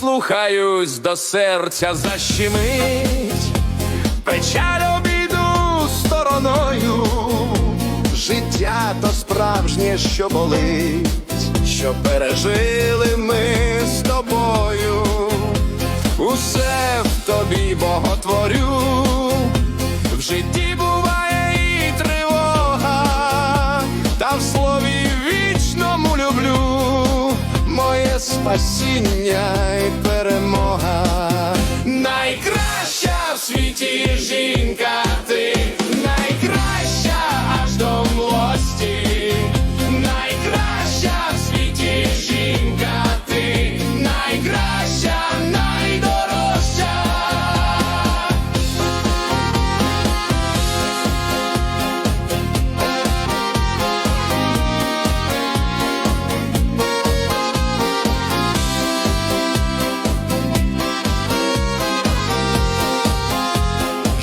прислухаюсь до серця защемить, печаль обійду стороною. Життя то справжнє, що болить, що пережили ми з тобою. Усе в тобі спасіння і перемога. Найкраща в світі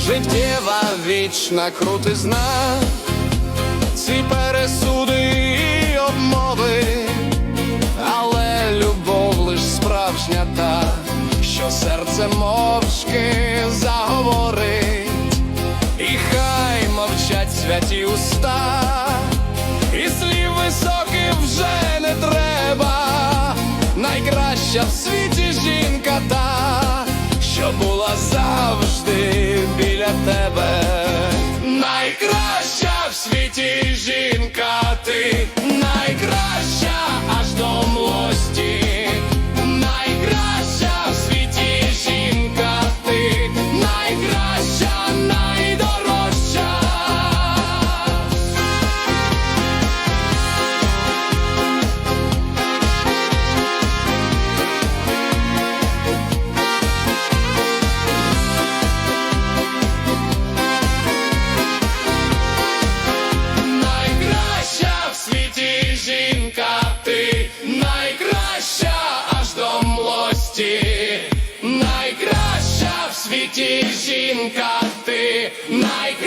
Життєва вічна крутизна, ці пересуди і обмови, але любов лиш справжня та, що серце мовчки заговорить, і хай мовчать святі уста, і слів високих вже не треба. Найкраща в світі жінка та, що була завжди біля тебе. Найкраща в світі жінка, ти найкраща аж до млості. Найкраща в світі жінка, ти найкраща, найдорожча. тільки жінка, ти найкраща.